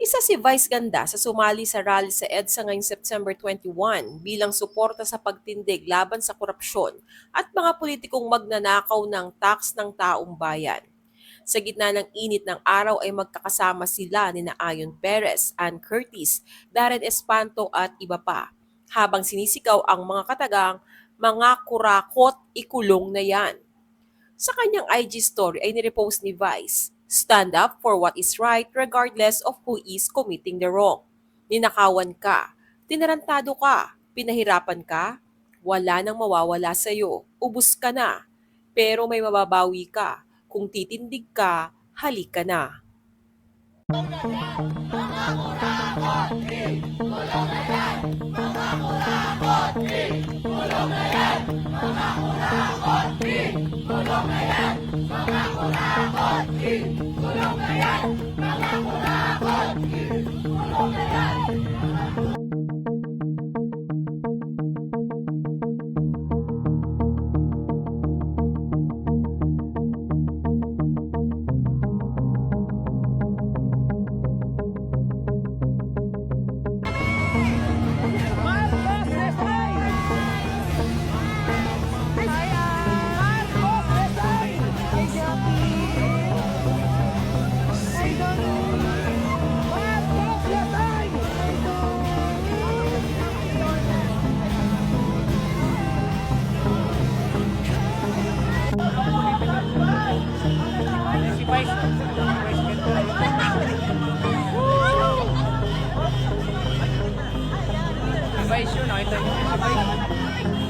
Isa si Vice Ganda sa sumali sa rally sa EDSA ngayong September 21 bilang suporta sa pagtindig laban sa korupsyon at mga politikong magnanakaw ng tax ng taong bayan. Sa gitna ng init ng araw ay magkakasama sila ni Ayon Perez, Ann Curtis, Darren Espanto at iba pa. Habang sinisigaw ang mga katagang, mga kurakot ikulong na yan. Sa kanyang IG story ay nirepost ni Vice, Stand up for what is right regardless of who is committing the wrong. Ninakawan ka, tinarantado ka, pinahirapan ka, wala nang mawawala sa'yo, ubus ka na. Pero may mababawi ka, kung titindig ka, halika na. Tulong na yan! Mga Vice yun, nakita niyo yung vice.